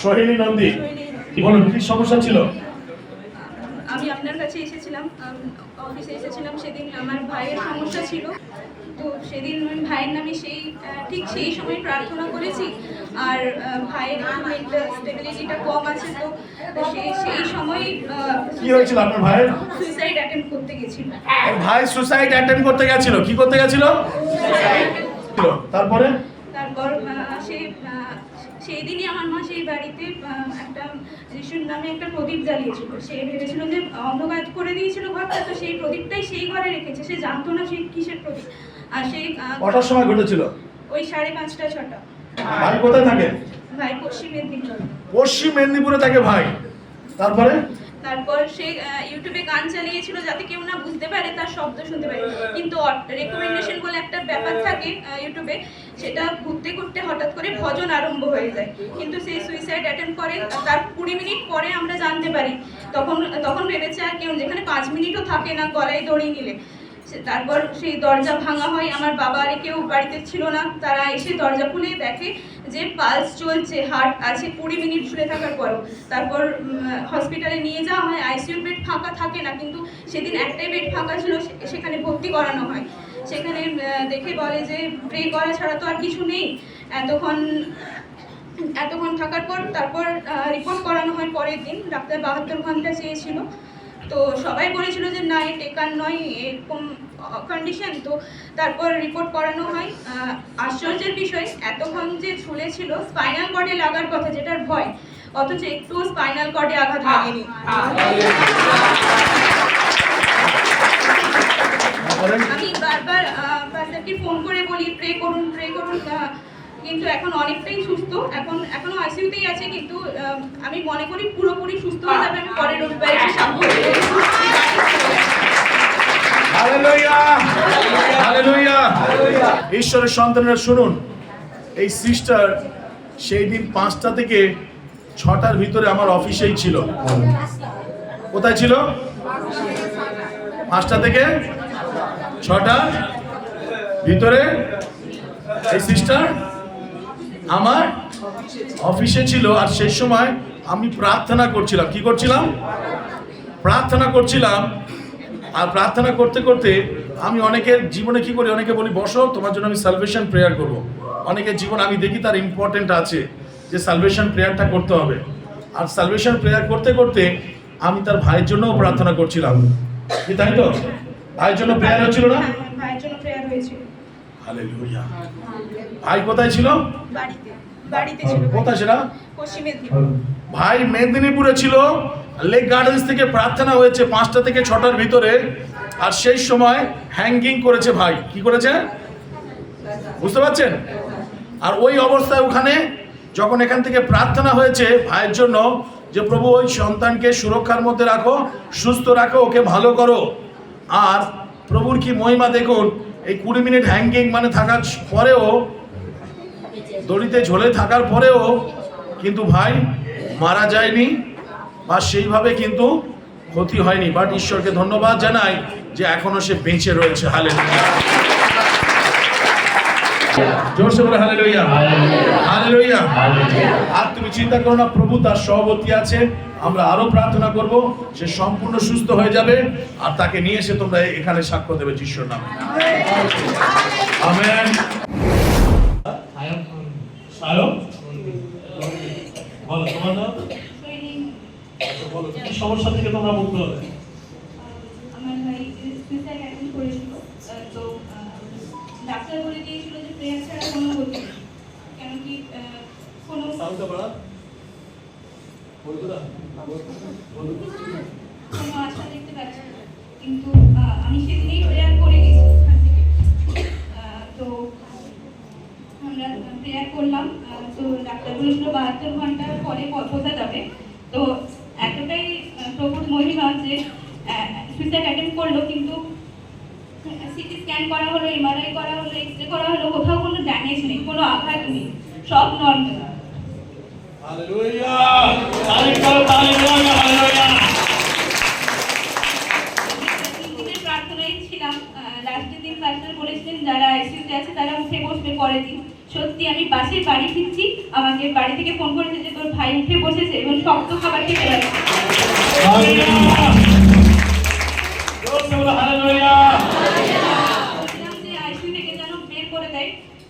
সোহিনী নন্দী। কি বলুন কি সমস্যা ছিল? আমি আপনার কাছে এসেছিলাম অফিসে এসেছিলাম সেদিন আমার ভাইয়ের সমস্যা ছিল। তো সেদিন আমি ভাইয়ের নামে সেই ঠিক সেই সময় প্রার্থনা করেছি। আর ভাইয়ের মেন্টাল স্টেবিলিটিটা কম আছে তো সেই সেই সময় কি হয়েছিল আপনার ভাইয়ের? সুইসাইড অ্যাটেম্প করতে গেছিল। ভাই সুসাইড অ্যাটেম্প করতে গেছিল। কি করতে গেছিল? ছিল। তারপরে? তারপর সেই দিনই আমার মা সেই বাড়িতে একটা যিশুর নামে একটা প্রদীপ জ্বালিয়েছিল। সে ভেবেছিল যে অন্ধকার করে দিয়েছিল ঘরটা তো সেই প্রদীপটাই সেই ঘরে রেখেছে। সে জানতো না সেই কিসের প্রদীপ। আর সেই কটার সময় ঘটেছিল? ওই সাড়ে পাঁচটা ছটা। ভাই কোথায় থাকে? ভাই পশ্চিম মেদিনীপুর। পশ্চিম মেদিনীপুরে থাকে ভাই। তারপরে? তারপর সে ইউটিউবে গান চালিয়েছিল যাতে কেউ না বুঝতে পারে তার শব্দ শুনতে পারে। কিন্তু রেকমেন্ডেশন বলে একটা ব্যাপার থাকে ইউটিউবে সেটা ঘুরতে ঘুরতে হঠাৎ করে ভজন আরম্ভ হয়ে যায়। কিন্তু সেই সুইসাইড অ্যাটেম্প করে তার কুড়ি মিনিট পরে আমরা জানতে পারি। তখন তখন ভেবেছে আর কেউ যেখানে পাঁচ মিনিটও থাকে না গলায় দড়ি নিলে। তারপর সেই দরজা ভাঙা হয়। আমার বাবা আর কেউ বাড়িতে ছিল না। তারা এসে দরজা খুলে দেখে যে পালস চলছে হার্ট আছে, কুড়ি মিনিট ঝুলে থাকার পরও। তারপর হসপিটালে নিয়ে যাওয়া হয় আইসিইউ বেড ফাঁকা থাকে না, কিন্তু সেদিন একটাই বেড ফাঁকা ছিল সেখানে ভর্তি করানো হয়। সেখানে দেখে বলে যে প্রে করা ছাড়া তো আর কিছু নেই। এতক্ষণ এতক্ষণ থাকার পর, তারপর রিপোর্ট করানো হয় পরের দিন, ডাক্তার বাহাত্তর ঘণ্টা চেয়েছিল। তো সবাই বলেছিল যে না এ টেকার নয় এরকম কন্ডিশন তো তারপর রিপোর্ট করানো হয় আশ্চর্যের বিষয় এতক্ষণ যে ঝুলেছিল স্পাইনাল কর্ডে লাগার কথা যেটার ভয় অথচ একটু স্পাইনাল কর্ডে আঘাত লাগেনি আমি বারবার ফোন করে বলি প্রে করুন প্রে করুন কিন্তু এখন অনেকটাই সুস্থ। এখন এখনও আইসিইউতেই আছে কিন্তু আমি মনে করি পুরোপুরি সুস্থ হয়ে যাবে। আমি পরের রবিবারে এসে সাক্ষর দেব। হালেলুয়া! হালেলুয়া! ঈশ্বরের সন্তানরা শুনুন এই সিস্টার সেই দিন পাঁচটা থেকে ছটার ভিতরে আমার অফিসেই ছিল। কোথায় ছিল? পাঁচটা থেকে ছটার ভিতরে এই সিস্টার আমার অফিসে ছিল আর সেই সময় আমি প্রার্থনা করছিলাম। কি করছিলাম? প্রার্থনা করছিলাম। আর প্রার্থনা করতে করতে আমি অনেকের জীবনে কি করি? অনেকে বলি বসো তোমার জন্য আমি সালভেশন প্রেয়ার করব। অনেকের জীবন আমি দেখি তার ইম্পর্টেন্ট আছে যে সালভেশন প্রেয়ারটা করতে হবে। আর সালভেশন প্রেয়ার করতে করতে আমি তার ভাইয়ের জন্যও প্রার্থনা করছিলাম। তাই তো? ভাইয়ের জন্য প্রেয়ার হচ্ছিল না? হ্যাঁ, ভাইয়ের জন্য প্রেয়ার হয়েছিল। হালেলুয়া। ভাই কোথায় ছিল? বাড়িতে বাড়িতে ছিল ভাই। কোথায় সেটা? ভাই মেদিনীপুরে ছিল লেক গার্ডেন্স থেকে প্রার্থনা হয়েছে পাঁচটা থেকে ছটার ভিতরে আর সেই সময় হ্যাঙ্গিং করেছে ভাই। কি করেছে? বুঝতে পারছেন? আর ওই অবস্থায় ওখানে যখন এখান থেকে প্রার্থনা হয়েছে ভাইয়ের জন্য যে প্রভু ওই সন্তানকে সুরক্ষার মধ্যে রাখো সুস্থ রাখো ওকে ভালো করো। আর প্রভুর কি মহিমা দেখুন এই কুড়ি মিনিট হ্যাঙ্গিং মানে থাকার পরেও, দড়িতে ঝোলে থাকার পরেও কিন্তু ভাই মারা যায়নি বা সেইভাবে কিন্তু ক্ষতি হয়নি। বাট ঈশ্বরকে ধন্যবাদ জানাই যে এখনও সে বেঁচে রয়েছে হালে জোরসে বলে হালে লইয়া হালে লইয়া আর তুমি চিন্তা করো না প্রভু তার সহবর্তী আছে। আমরা আরও প্রার্থনা করব সে সম্পূর্ণ সুস্থ হয়ে যাবে আর তাকে নিয়ে এসে তোমরা এখানে সাক্ষ্য দেবে যিশুর নামে। আমেন। বলো তোমার নাম? বলো কি সমস্যা থেকে তোমরা মুক্ত হবে ডাক্তার বলে দিয়েছিল যে প্রেয়ার ছাড়া কোনো নেই। কেন কি কোনো কোনো আশা দেখতে পাচ্ছি কিন্তু আমি সেদিনেই প্রেয়ার করে গেছি তো আমরা প্রেয়ার করলাম। তো ডাক্তার বলেছিল বাহাত্তর ঘণ্টা পরে বোঝা যাবে। তো এতটাই প্রভুর মহিমা যে সুইসাইড অ্যাটেম্প করল কিন্তু সিটি স্ক্যান করা হলো এমআরআই করা হলো এক্স রে করা হলো কোথাও কোনো ড্যামেজ নেই কোনো আঘাত নেই সব নর্মাল প্রার্থনায় ছিলাম লাস্টের দিন পাস্টার বলেছিলেন যারা আছে তারা উঠে বসবে পরের দিন। সত্যি আমি বাসের বাড়ি ফিরছি আমাকে বাড়ি থেকে ফোন করেছে যে তোর ভাই ভাই উঠে বসেছে এবং শক্ত খাবার খেতে পারে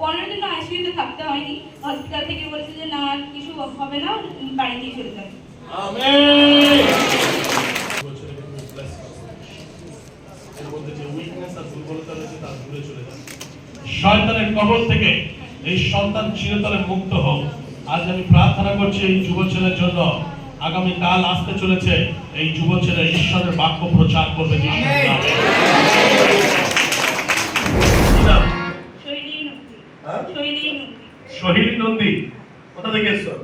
পনেরো দিন আইসিইউতে থাকতে হয়নি। হসপিটাল থেকে বলেছে যে না কিছু হবে না বাড়ি দিয়ে চলে যাবে। শয়তানের কবল থেকে এই সন্তান চিরতরে মুক্ত হোক। আজ আমি প্রার্থনা করছি এই যুব ছেলের জন্য। আগামী কাল আসতে চলেছে এই যুব ছেলে ঈশ্বরের বাক্য প্রচার করবে। সোহিনী নন্দী, কোথা থেকে এসছো?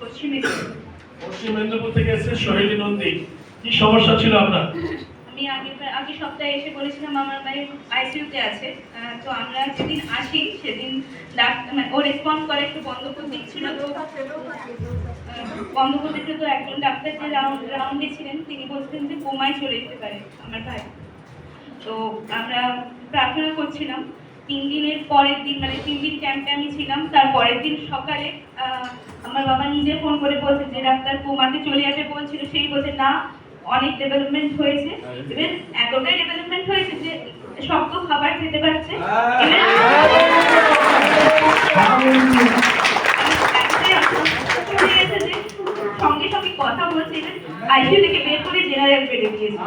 পশ্চিম মেদিনীপুর। থেকে এসছে সোহিনী নন্দী। কি সমস্যা ছিল আপনার? এসে বলেছিলাম আমার আছে। আমরা যেদিন আসি, সেদিন মানে ও রেসপন্স করে, একটু বন্ধ করে দিচ্ছিল। তো তো একজন ডাক্তার যে তিনি যে কোমায় চলে যেতে পারে আমার ভাই। তো আমরা প্রার্থনা করছিলাম। তিন দিনের পরের দিন মানে তিন দিন ক্যাম্পে আমি ছিলাম। তার পরের দিন সকালে আমার বাবা নিজে ফোন করে বলছে যে, ডাক্তার কোমাতে চলে যাবে বলছিল। সেই বলছে, না, অনেক ডেভেলপমেন্ট হয়েছে। এবার এতটাই ডেভেলপমেন্ট হয়েছে যে, শক্ত খাবার খেতে পারছে। সঙ্গে সঙ্গে কথা বলছে। আইসিইউ থেকে বের করে জেনারেল বেডে দিয়েছে।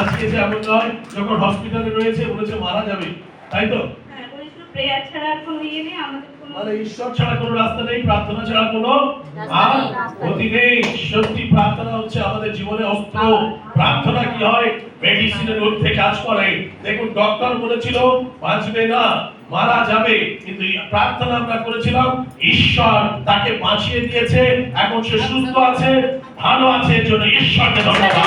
একটু বাঁচিয়েছে এমন নয় যখন হসপিটালে রয়েছে বলেছে মারা যাবে। তাই তো? হ্যাঁ ইয়ে নেই আমাদের কোনো মানে ঈশ্বর ছাড়া কোনো রাস্তা নেই প্রার্থনা ছাড়া কোনো আর গতি নেই। সত্যি প্রার্থনা হচ্ছে আমাদের জীবনে অস্ত্র। প্রার্থনা কি হয়? মেডিসিনের ঊর্ধ্বে কাজ করে। দেখুন ডক্টর বলেছিল বাঁচবে না মারা যাবে। কিন্তু প্রার্থনা আমরা করেছিলাম ঈশ্বর তাকে বাঁচিয়ে দিয়েছে। এখন সে সুস্থ আছে ভালো আছে এর জন্য ঈশ্বরকে ধন্যবাদ।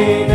You.